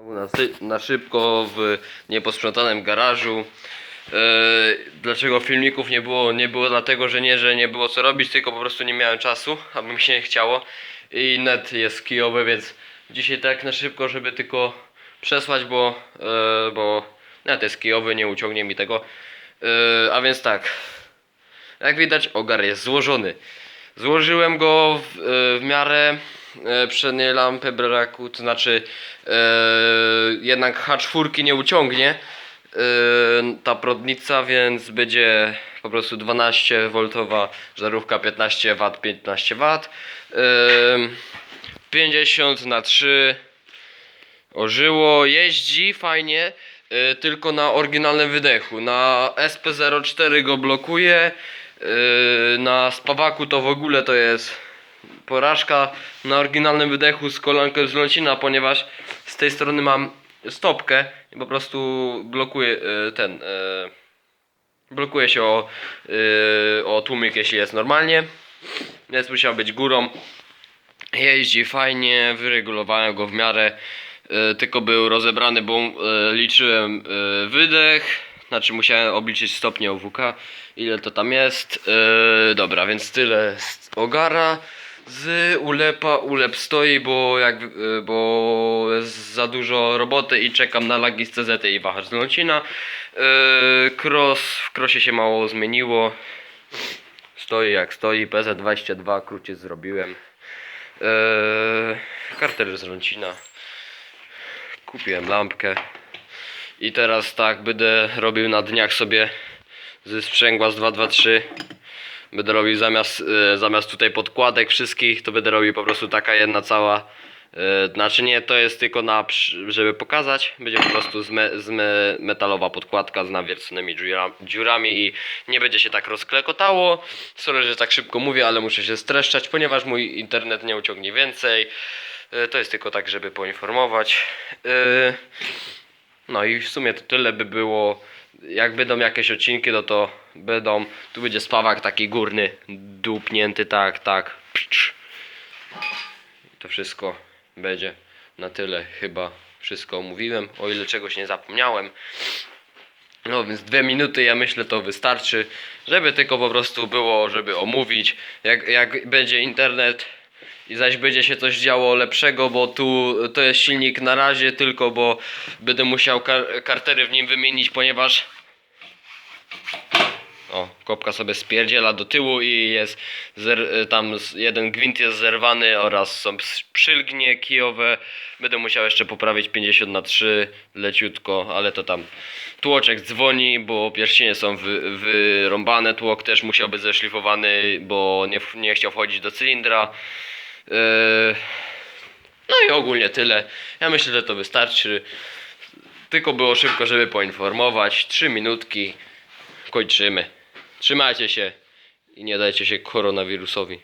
Znowu na, na szybko w nieposprzątanym garażu. E, dlaczego filmików nie było? Nie było dlatego, że nie, że nie było co robić, tylko po prostu nie miałem czasu, aby mi się nie chciało. I net jest kijowy, więc dzisiaj tak na szybko, żeby tylko przesłać, bo, e, bo net jest kijowy, nie uciągnie mi tego. E, a więc tak, jak widać ogar jest złożony. Złożyłem go w, w miarę przedniej lampy braku, to znaczy e, jednak H4 nie uciągnie e, ta prądnica, więc będzie po prostu 12V żarówka 15W, 15W. E, 50 na 3 ożyło, jeździ fajnie, tylko na oryginalnym wydechu. Na SP04 go blokuje, na spawaku to w ogóle to jest porażka. Na oryginalnym wydechu z kolanką z Lącina, ponieważ z tej strony mam stopkę i po prostu blokuje ten. y, Blokuje się o, y, o tłumik, jeśli jest normalnie. Więc musiał być górą. Jeździ fajnie, wyregulowałem go w miarę, e, tylko był rozebrany, bo e, liczyłem e, wydech, znaczy musiałem obliczyć stopnie OWK, ile to tam jest. E, dobra, więc tyle z ogara. Z ulepa, ulep stoi, bo jak, e, bo jest za dużo roboty i czekam na lagi z CZ i wahacz z Lącina. E, cross, w crossie się mało zmieniło. Stoi jak stoi, PZ22 krócie zrobiłem. Eee, kartel z Rącina. Kupiłem lampkę. I teraz tak, będę robił na dniach sobie ze sprzęgła z 223. Będę robił zamiast, e, zamiast tutaj podkładek wszystkich, to będę robił po prostu taka jedna cała. E, znaczy nie, to jest tylko na, żeby pokazać. Będzie po prostu z, me, z me, metalowa podkładka z nawierconymi dziura, dziurami i nie będzie się tak rozklekotało. Sorry, że tak szybko mówię, ale muszę się streszczać, ponieważ mój internet nie uciągnie więcej. E, To jest tylko tak, żeby poinformować. No i w sumie to tyle by było. Jak będą jakieś odcinki, no to będą. Tu będzie spawak taki górny, dupnięty, tak, tak. Psz. To wszystko będzie na tyle. Chyba wszystko omówiłem, o ile czegoś nie zapomniałem. No więc dwie minuty ja myślę to wystarczy, żeby tylko po prostu było, żeby omówić. Jak, jak będzie internet i zaś będzie się coś działo lepszego, bo tu to jest silnik na razie tylko, bo będę musiał kar kartery w nim wymienić, ponieważ o, kopka sobie spierdziela do tyłu i jest zer, tam jeden gwint jest zerwany oraz są przylgnie kijowe. Będę musiał jeszcze poprawić 50 na 3 leciutko, ale to tam tłoczek dzwoni, bo pierścienie są wy, wyrąbane. Tłok też musiał być zeszlifowany, bo nie, nie chciał wchodzić do cylindra. Yy, no i ogólnie tyle. Ja myślę, że to wystarczy. Tylko było szybko, żeby poinformować. 3 minutki. Kończymy. Trzymajcie się i nie dajcie się koronawirusowi.